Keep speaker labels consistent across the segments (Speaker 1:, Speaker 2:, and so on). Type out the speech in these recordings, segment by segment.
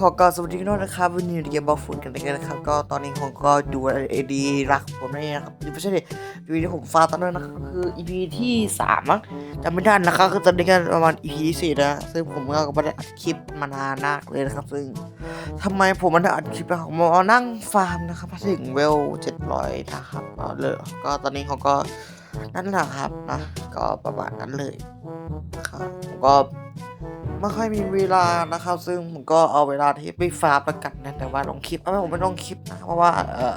Speaker 1: ขอกราบสวัสดีทุกท่านนะครับวันนี้เกมบอลฟุตกันเลยนะครับก็ตอนนี้ผมก็ดูเอดีรักผมนั่นเองนะครับไม่ใช่ดิวีที่ผมฟาตอนนั้นนะครับคือ EP ที่สามมั้งจำไม่ได้นะครับคือตอนนี้กันประมาณ EP ที่สี่นะซึ่งผมก็ไม่ได้อัดคลิปมานานมากเลยนะครับ ซึ่งทำไมผมมันได้อัดคลิปอะผมมานั่งฟาร์มนะครับถึงเวลเจ็ดร้อยนะครับก็เลยก็ตอนนี้เขาก็นั่นแหละครับนะก็ประมาณนั้นเลยนะครับผมก็ ไม่ค่อยมีเวลานะครับ ซึ่งผมก็เอาเวลาที่ไปฟาร์มประกันนะแต่ว่าลงคลิปเอาไม่ผมไม่ลงคลิปนะเพราะว่าเออ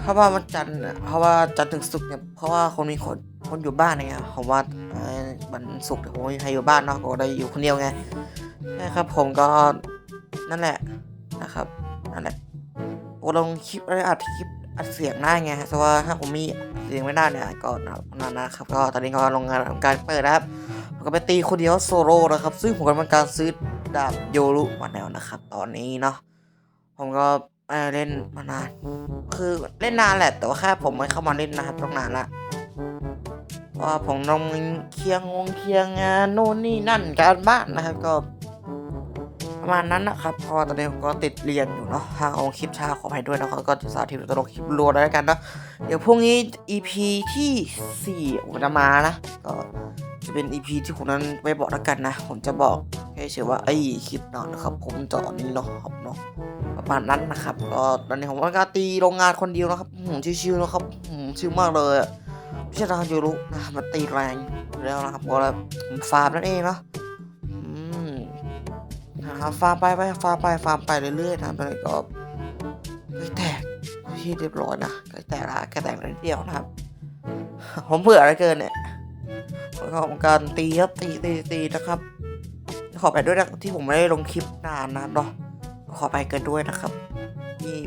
Speaker 1: เพราะว่าวันจันทร์เพราะว่าจันทร์ถึงศุกร์เนี่ยเพราะว่าคนมีคนคนอยู่บ้านไงผมว่าเอ่อวันศุกร์ผมมีใครอยู่บ้านเนาะก็ได้อยู่คนเดียวไงนะครับ ผมก็นั่นแหละนะครับนั่นแหละผมลงคลิปอะไรอัดคลิปอัดเสียงได้ไงแต่ว่าถ้าผมมีเสียงไม่ได้เนี่ยก็นานนะครับก็ตอนนี้ก็ลงงานทำการเปิดนะครับ ก็ไปตีคนเดียวโซโล่นะครับ ซึ่งผมกำลังการซื้อดาบโยรุมาแล้วนะครับ ตอนนี้เนาะผมก็เล่นมานาน คือเล่นนานแหละ แต่ว่าแค่ผมไม่เข้ามาเล่นนะครับตั้งนานละว่าผมต้องเคียงงงเคียงงานโน่นนี่นั่นการบ้านนะครับก็ ประมาณนั้นนะครับพราะว่าตอนนี้ผมก็ติดเรียนอยู่เนาะทางองคลิปชาขออภัยด้วยนะครับก็จะสาธิตตลกคลิปรัวแล้วกันเนาะเดี๋ยวพรุ่งนี้ EP ที่สี่ผมจะมานะก็จะเป็น EP ที่ผมนั้นไม่บอกแล้วกันนะ ผมจะบอกแค่เชื่อว่าไอ้คลิปนอนนะครับ ผมจอนี้เนาะครับเนาะประมาณนั้นนะครับก็ตอนนี้ผมก็ตีโรงงานคนเดียวนะครับผมชิวๆนะครับผมชิวมากเลยไม่ใช่ทางยูรุนะมาตีแรงแล้วนะครับก็แล้วผมฟาร์มนั่นเองเนาะ นะครับฟาร์มไปไปฟาร์มไปฟาร์มไปเรื่อยๆนะตอนนี้ก็เฮ้ยแตกที่เรียบร้อยนะก็แตกละแค่แตกนิดเดียวนะครับ ผมเผื่ออะไรเกินเนี่ยของการตีครับตีตีตีนะครับ ขอไปด้วยนะที่ผมไม่ได้ลงคลิปนานนะเนาะขอไปกันด้วยนะครับนี่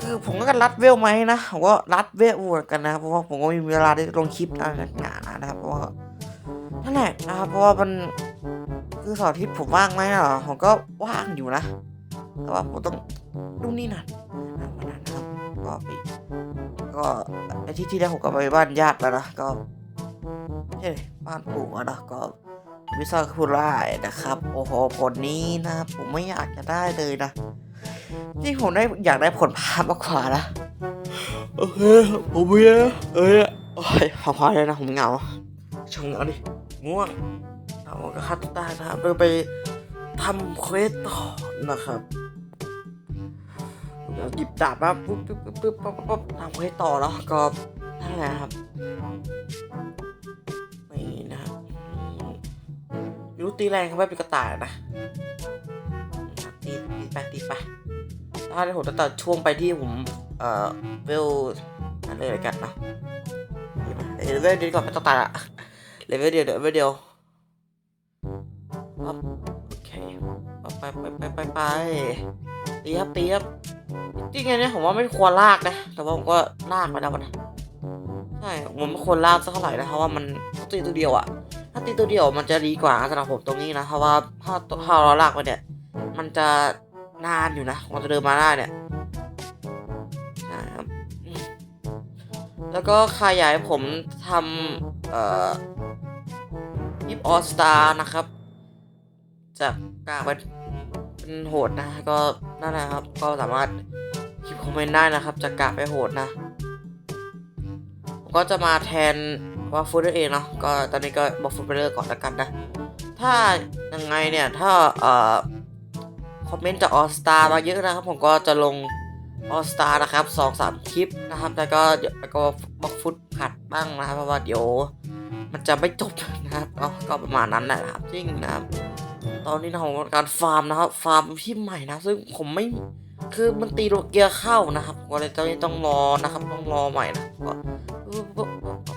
Speaker 1: คือผมก็รัดเวลไหมนะผมก็รัดเวลกันนะเพราะว่าผมก็มีเวลาได้ลงคลิปนานๆนะครับเพราะว่านั่นแหละนะครับเพราะว่ามัน คือเสาร์อาทิตย์ผมว่างไหมอะผมก็ว่างอยู่นะ แต่ว่าผมต้องดูนนี่นั่นนะครับก็ไปก็ไอ้ที่ที่แรกผมก็ไปบ้านญาติแล้วนะก็เฮ้ยบ้านปู่อะนะก็วิซาคุไรนะครับ โอ้โหผลนี้นะผมไม่อยากจะได้เลยนะที่ผมได้อยากได้ผลพามากกว่านะโอเคผมเยเอ้ยโอ้ยพอๆเลยนะผมเหงาชงเหงาดิง่วง เราก็คัดตานะครับเดินไปทำเควสต่อนะครับเดี๋ยวหยิบดาบมาปุ๊บปุ๊บปุ๊บปุ๊บปุ๊บปุ๊บทำเควสต่อแล้วก็นั่นแหละครับนี่นะครับยูตีแรงเขาไม่เป็นกระต่ายนะตีตีไปตีไปถ้าได้ผมจะตัดช่วงไปที่ผมเอ่อเวลนั่นเลยละกันเนาะเลเวลเดียวก่อนไม่ต้องตัดอะเลเวลเดียวเลเวลเดียว ปั๊บโอเคไปไปไปไปไปตีครับตีครับจริงๆเนี่ยผมว่าไม่ควรลากนะ แต่ว่าผมก็ลากไปแล้วนะใช่ผมไม่ควรลากสักเท่าไหร่นะเพราะว่ามันตีตัวเดียวอะถ้าตีตัวเดียวมันจะดีกว่าสำหรับผมตรงนี้นะเพราะว่าถ้าถ้าเราลากไปเนี่ย มันจะนานอยู่นะกว่าจะเดินมาได้เนี่ยใช่ครับแล้วก็ใครอยากให้ผมทำเอ่อยิปออสตานะครับ จากกางเป็นเป็นโหดนะ ก็นั่นแหละครับ ก็สามารถคลิปคอมเมนต์ได้นะครับ จากกางไปโหดนะก็จะมาแทนว่าฟูดเองเนาะ ก็ตอนนี้ก็บอกฟูดไปเลยก่อนละกันนะ ถ้ายังไงเนี่ย ถ้าเอ่อคอมเมนต์จากออสตามาเยอะนะครับ ผมก็จะลงออสตานะครับสองสามคลิปนะครับแต่ก็เดี๋ยวก็บอกฟุตขัดบ้างนะครับ เพราะว่าเดี๋ยว มันจะไม่จบนะครับ ก็ประมาณนั้นแหละครับจริงนะครับ ตอนนี้นะผมการฟาร์มนะครับ ฟาร์มที่ใหม่นะ ซึ่งผมไม่คือมันตีโลเกียเข้านะครับก็เลยตอนนี้ต้องรอนะครับต้องรอใหม่นะก็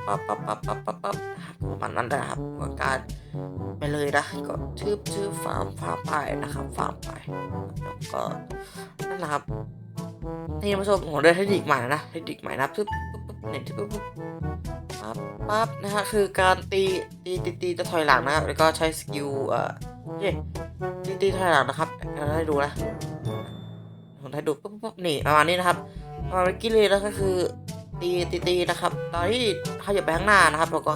Speaker 1: ปั๊บปั๊บปั๊บปั๊บปั๊บปั๊บนะครับประมาณนั้นนะครับก็การไปเลยนะก็ชื่อชื่อฟาร์มฟาร์มไปนะครับฟาร์มไปแล้วก็นั่นแหละครับนี่ท่านผู้ชมผมได้เทคนิคใหม่นะเทคนิคใหม่นะปึ๊บปึ๊บปึ๊บเน็ตปึ๊บปึ๊บปั๊บปั๊บนะฮะคือการตีตีตีตีจะถอยหลังนะครับแล้วก็ใช้สกิลเอ่อ เย้ตีตีถอยหลังนะครับเราให้ดูนะผมให้ดูปุ๊บปุ๊บนี่ประมาณนี้นะครับประมาณกี้เลยแล้วก็คือตีตีตีนะครับ ตอนที่ขยับไปข้างหน้านะครับเราก็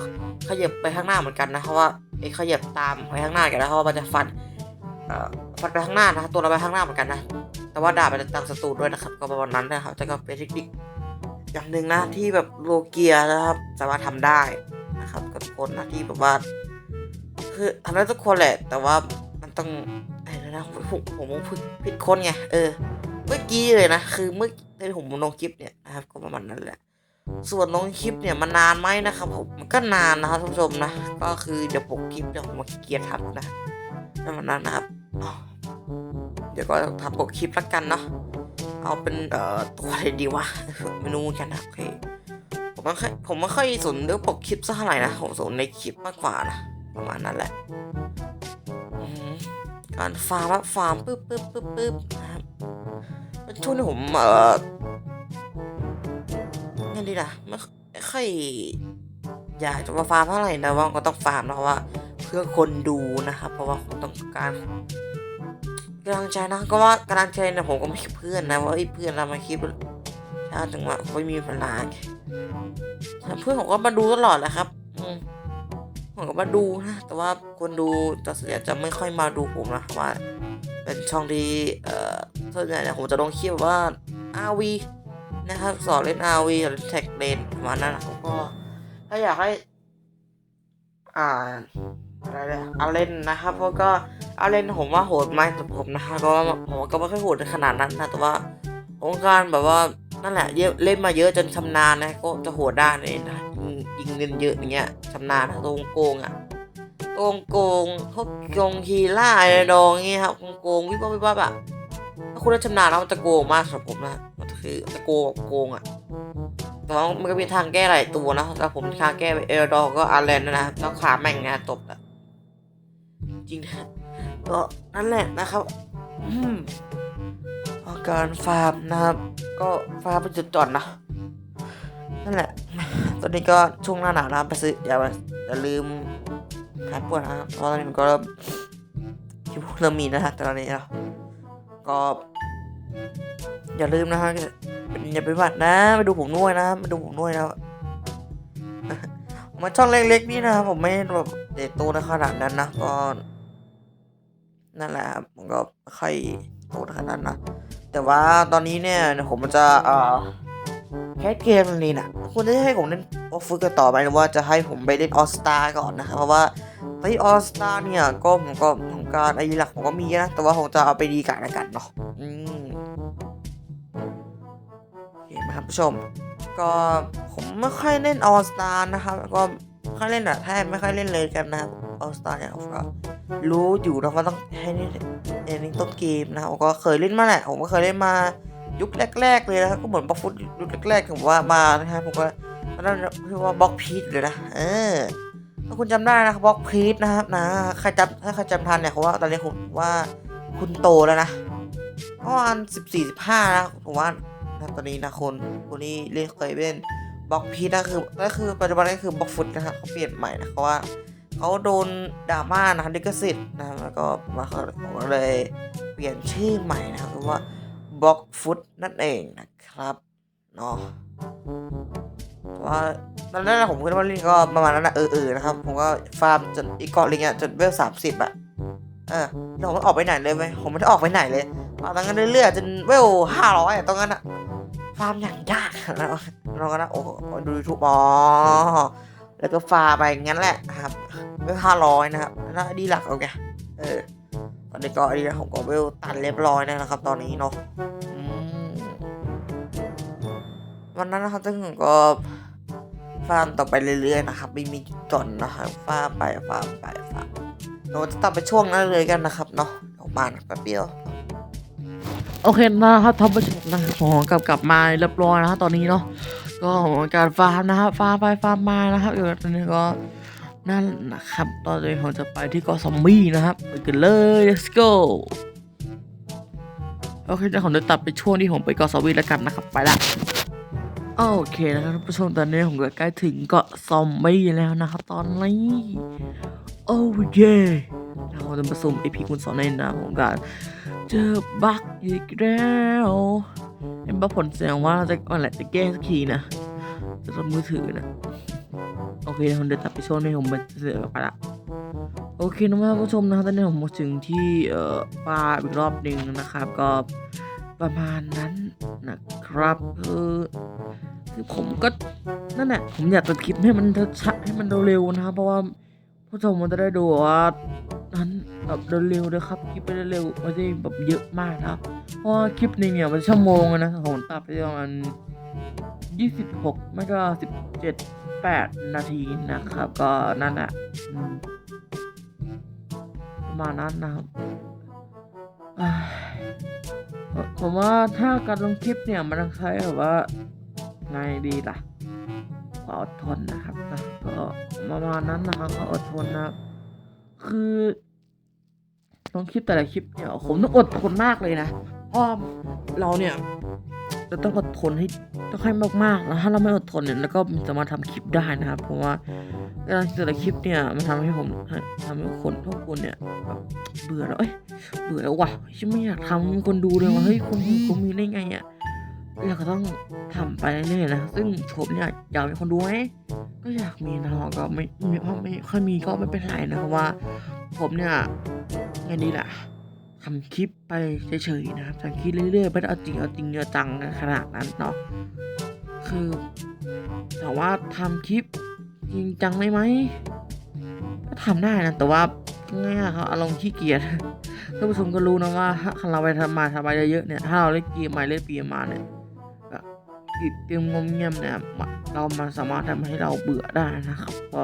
Speaker 1: ขยับไปข้างหน้าเหมือนกันนะเพราะว่าไอ้ขยับตามไปข้างหน้ากันนะเพราะว่ามันจะฟันเอ่อฟันไปข้างหน้านะตัวเราไปข้างหน้าเหมือนกันนะ แต่ว่าดาบไปตังศัตรูด้วยนะครับ ก็ประมาณนั้นนะครับแต่ก็เป็นเทคนิคอย่างหนึ่งนะที่แบบโลเกียนะครับ สามารถทำได้นะครับกับคนนะที่แบบว่า คือทำได้ทุกคนแหละ แต่ว่ามันต้องอะไรนะผมผมผิดผิดคนไงเออ เมื่อกี้เลยนะคือเมื่อที่ผมลงคลิปเนี่ยนะครับก็ประมาณนั้นแหละ ส่วนลงคลิปเนี่ยมันนานไหมนะครับผมมันก็นานนะครับท่านผู้ชมนะก็คือเดี๋ยวปกคลิปเดี๋ยวผมมาเกียร์ทำนะประมาณนั้นนะครับเดี๋ยวก็ทำปกคลิปละกันเนาะเอาเป็นเอ่อตัวอะไรดีวะไม่รู้เหมือนกันนะโอเคผมไม่ค่อยผมไม่ค่อยสนเรื่องปกคลิปสักเท่าไหร่นะผมสนในคลิปมากกว่านะ ประมาณนั้นแหละอืมการฟาร์มอะฟาร์มปึ๊บปึ๊บปึ๊บปึ๊บนะครับเป็นช่วงที่ผมเอ่อยังดีนะไม่ไม่ค่อยอยากจะมาฟาร์มเท่าไหร่นะว่าก็ต้องฟาร์มนะเพราะว่า เพื่อคนดูนะครับเพราะว่าผมต้องการกำลังใจนะก็ว่ากำลังใจเนี่ยผมก็ไม่เพื่อนนะว่าเอ้ยเพื่อนเรามาคลิปถ้าถึงว่าไม่มีเวลาแต่เพื่อนผมก็มาดูตลอดแหละครับอื มผมก็มาดูนะ แต่ว่าคนดูจะส่วนใหญ่จะไม่ค่อยมาดูผมนะว่า เป็นช่องที่เอ่อส่วนใหญ่เนี่ยผมจะลงคลิปว่าอาวีนะครับสอนเล่น RV หรือแท็กเลนประมาณนั้นนะครับก็ถ้าอยากให้ อ่าอะไรเลยเอาเล่นนะครับเพราะก็เอาเล่นผมว่าโหดไหมสำหรับผมนะก็ผมก็ไม่ค่อยโหดในขนาดนั้นนะแต่ว่าผมการแบบว่านั่นแหละเยอะเล่นมาเยอะจนชำนาญนะก็จะโหดได้เลยนะ ยิงเงินเยอะอย่างเงี้ยชำนาญตรงโกงอะตรงโกงพวกโกงคีล่าไอ้ดองเงี้ยครับโกงวิบวับวิบวับอะถ้าคุณได้ชำนาญแล้วมันจะโกงมากสำหรับผมนะมันคือจะโกงแบบโกงอะแต่ว่ามันก็มีทางแก้หลายตัวนะแล้วผมทางแก้ไปเอลดองก็อาร์แลนด์นะแล้วขาแม่งนะตบอะจริงนะก็นั่นแหละนะครับอืมอาการฟาร์มนะครับ ก็ฟาร์มเป็นจุดจอดนะนั่นแหละ ตอนนี้ก็ช่วงหน้าหนาวนะไปซื้ออย่าไปอย่าลืมหายปวดนะเพราะตอนนี้มันก็เริ่มคิวเริ่มมีนะฮะแต่ตอนนี้เนะก็ อย่าลืมนะฮะอย่าไปหวัดนะมาดูผมด้วยนะมาดูผมด้วยนะมันช่องเล็กๆนี่นะครับผมไม่แบบเด็ดโตในขนาดนั้นนะก็นั่นแหละครับผมก็ค่อยโตในขนาดนั้นนะแต่ว่าตอนนี้เนี่ยผมจะเอ่อ แคสเกมนี้นะคุณจะให้ผมเล่นออฟฟุตกันต่อไหมหรือว่าจะให้ผมไปเล่นออสตาก่อนนะครับเพราะว่าตอนที่ออสตาเนี่ยก็ผมก็ของการไอ้หลักผมก็มีนะ แต่ว่าผมจะเอาไปดีกันล้วกันเนาะอืมเห็นไหมครับผู้ชม ก็ผมไม่ค่อยเล่นออสตานะครับแล้วก็ไม่ค่อยเล่นอะแทบไม่ค่อยเล่นเลยกันนะครับออสตาเนี่ยผมก็รู้อยู่นะว่าต้องให้เล่นเล่นต้นเกมนะครับผมก็เคยเล่นมาแหละผมก็เคยเล่นมา ยุคแรก ๆ เลยนะครับก็เหมือนบล็อกฟุตยุคแรกๆผมว่ามานะครับผมก็ตอนนั้นคือว่าบล็อกพีทเลยนะเออถ้าคุณจำได้นะครับบล็อกพีทนะครับนะใครจำถ้าใครจำทันเนี่ยผมว่าตอนนี้ผมว่าคุณโตแล้วนะประมาณสิบสี่สิบห้านะผมว่านะตอนนี้นะคนคนนี้เล่นเคยเล่นบล็อกพีทนะคือก็คือปัจจุบันก็คือบล็อกฟุตนะครับเขาเปลี่ยนใหม่นะเพราะว่าเขาโดนดราม่านะครับลิขสิทธิ์นะแล้วก็มาเขาเลยเปลี่ยนชื่อใหม่นะครับว่า บล็อกฟุตนั่นเองนะครับเนาะว่าตอนนั้นะผมคิดว่าล่นก็ประมาณนั้นนะเออเออนะครับ ผมก็ฟาร์มจนอีกเกาะอะไรเงี้ยจนเวลสามสิบอะเออเราไม่ออกไปไหนเลยไหมผมไม่ได้ออกไปไหนเลยฟาร์มตั้งกันเรื่อยๆจนเวลห้าร้อยตรงนั้นอะฟาร์มอย่างยากแล้วเราก็นะโอ้ดูยูทูบอ๋อแล้วก็ฟาร์มไปงั้นแหละครับเวลห้าร้อยนะครับแล้วดีหลักเอาไงเออ นนี้ก็ดีนะผมก็เวลตันเรียบร้อยนะครับ ตอนนี้เนาะวันนั้นนะครับซึ่งผมก็ฟาร์มต่อไปเรื่อยๆนะครับไม่มีจุดจนนะครับฟาร์มไปฟาร์มไปฟาร์มเราจะตัดไปช่วงนั้นเลยกันนะครับเนาะออกมาแป๊บเดียวโอเคนะครับท่านผู้ชมนะครับผมกลับกลับมาเรียบร้อยนะครับตอนนี้เนาะก็การฟาร์มนะครับฟาร์มไปฟาร์มมานะครับอยู่ตอนนี้ก็ นั่นนะครับ ตอนนี้ผมจะไปที่เกาะซอมบี้นะครับ ไปกันเลย let's go โอเคเดี๋ยวผมจะตัดไปช่วงที่ผมไปเกาะซอมบี้แล้วกันนะครับ ไปละโอเคนะครับท่านผู้ชมตอนนี้ผมก็ใกล้ถึงเกาะซอมบี้แล้วนะครับตอนนี้โอ้เย่เราจะมาสุ่มไอพีคุณสอนในนะผมกันเจอบั๊กอีกแล้วเห็นปะผลเสียงว่าเราจะอะไรจะแก้สักทีนะจะมือถือนะ โอเคผมเดินตัดไปช่วงนี้ผมไปเสือกลับไปละโอเคนะครับผู้ชมนะครับตอนนี้ผมมาถึงที่เอ่อปลาอีกรอบหนึ่งนะครับ ก็ประมาณนั้นนะครับคือคือผมก็นั่นแหละผมอยากตัดคลิปให้มันชัดให้มันเร็วๆนะครับ เพราะว่าผู้ชมมันจะได้ดูว่านั้นแบบเร็วๆนะครับคลิปไปเร็วๆไม่ได้แบบเยอะมากนะเพราะว่าคลิปหนึงเนี่ยมันชั่วโมงอะนะผมตัดไปประมาณยี่สิบหกไม่ก็สิบเจ็ด แปดนาทีนะครับ ก็นั่นแหละมประมาณนั้นนะครับผมว่าถ้าการลงคลิปเนี่ยมันต้องใช้แบบว่าไงดีล่ะความอดทนนะครับนะก็ประมาณนั้นนะครับก็อดทนนะครับคือลงคลิปแต่ละคลิปเนี่ยผมต้องอดทนมากเลยนะเพราะเราเนี่ย จะต้องอดทนให้ต้องให้มากๆแล้วถ้าเราไม่อดทนเนี่ยแล้วก็ไมสามารถทำคลิปได้นะครับ เพราะว่าการแต่ละคลิปเนี่ยมันทำให้ผมทำให้คนทุกคนเนี่ยแบบเบื่อแล้วเอ้ยเบื่อแล้วว่ะฉันไม่อยากทำให้คนดูเลยว่าเฮ้ยคนดูคนมีได้ไงอะเราก็ต้องทำไปเรื่อยๆนะซึ่งผมเนี่ยอยากมีคนดูไหมก็อยากมีนะก็ไม่ไม่เพราะไม่ค่อยมีก็ไม่เป็นไรนะเพราะว่า ผมเนี่ยไงดีล่ะ ทำคลิปไปเฉยๆนะครับทำคลิปเรื่อยๆไม่ได้เอาจริงเอาจริงเอาจังขนาดนั้นเนาะคือแต่ว่าทำคลิปจริงจังได้ไหมก็ทำได้นะแต่ว่าง่ายๆครับอารมณ์ขี้เกียจท่านผู้ชมก็รู้นะว่าถ้าเราไปทำมาทำไปเยอะๆเนี่ยถ้าเราเล่นเกมใหม่เล่นปีมาเนี่ยแบบติดเกมงมเงียบเนี่ยเรามันสามารถทำให้เราเบื่อได้นะครับก็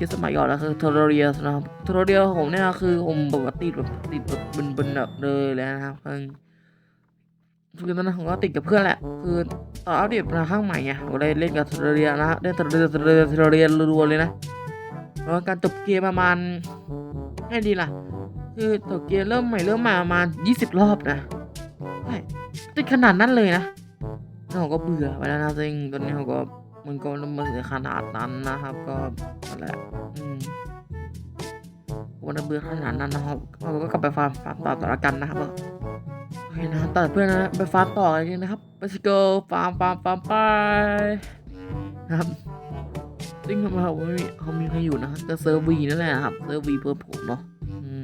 Speaker 1: เมื่อกี้สมัยก่อนแล้วคือทอร์เรียสนะครับทอร์เรียผมเนี่ยคือผมแบบติดแบบติดแบบบึนๆแบบเลยเลยนะครับคือคือตอนนั้นผมก็ติดกับเพื่อนแหละ คือตอนอัปเดตมาข้างใหม่ไงผมเลยเล่นกับทอร์เรียนะฮะเล่นทอร์เรียทอร์เรียทอร์เรียรัวๆเลยนะแล้วการจบเกมประมาณไงดีล่ะ คือจบเกมเริ่มใหม่เริ่มมาประมาณยี่สิบรอบนะติดขนาดนั้นเลยนะแล้วผมก็เบื่อไปแล้วนะซึ่งตอนนี้ผมก็ มันก็ไมันขนาดนั้นนะครับ ก็นั่นแหละอืมวันเบื่อขนาดนั้นนะครับเราก็กลับไปฟาร์มฟาร์มต่อต่อละกันนะครับโอเคนะครับตัดเพื่อนนะไปฟาร์มต่อกันนะครับ let's go ฟาร์มฟาร์มฟาร์มไปนะครับซึ่งทำไมเขาไม่มีเขามีใครอยู่นะครับก็เซิร์วีนั่นแหละครับเซิร์วีเพื่อผมเนาะอืม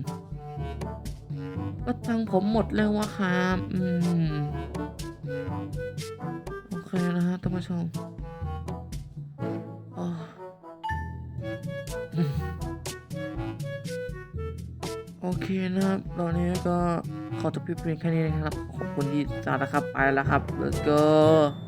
Speaker 1: ก็ตังผมหมดแล้ววะครับอืมโอเคนะฮะท่านผู้ชม โอเคนะครับ ตอนนี้ก็ขอจบคลิปเพียงแค่นี้นะครับ ขอบคุณที่ติดตามนะครับ ไปแล้วครับ let's go